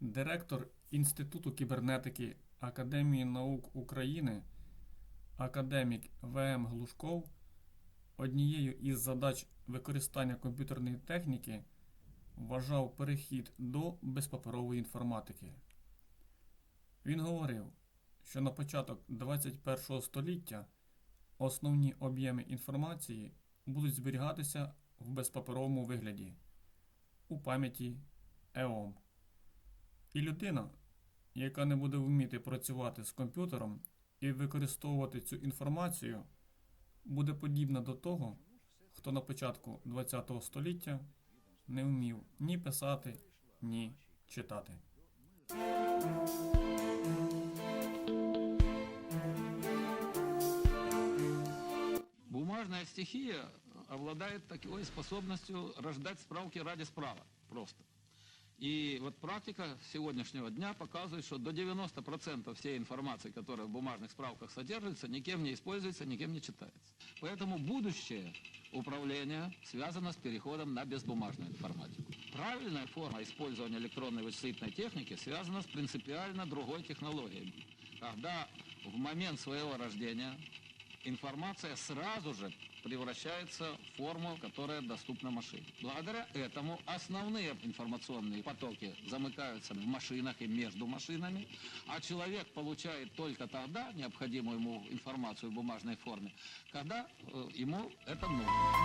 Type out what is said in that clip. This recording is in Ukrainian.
Директор Інституту кібернетики Академії наук України, академік В.М. Глушков, однією із задач використання комп'ютерної техніки вважав перехід до безпаперової інформатики. Він говорив, що на початок 21 століття основні об'єми інформації будуть зберігатися в безпаперовому вигляді у пам'яті ЕОМ. І людина, яка не буде вміти працювати з комп'ютером і використовувати цю інформацію, буде подібна до того, хто на початку ХХ століття не вмів ні писати, ні читати. Бумажная стихия обладает такой способностью рождать справки ради справок просто. И вот практика сегодняшнего дня показывает, что до 90% всей информации, которая в бумажных справках содержится, никем не используется, никем не читается. Поэтому будущее управления связано с переходом на безбумажную информатику. Правильная форма использования электронной вычислительной техники связана с принципиально другой технологией. Когда в момент своего рождения информация сразу же превращается в форму, которая доступна машине. Благодаря этому основные информационные потоки замыкаются в машинах и между машинами, а человек получает только тогда необходимую ему информацию в бумажной форме, когда э, ему это нужно.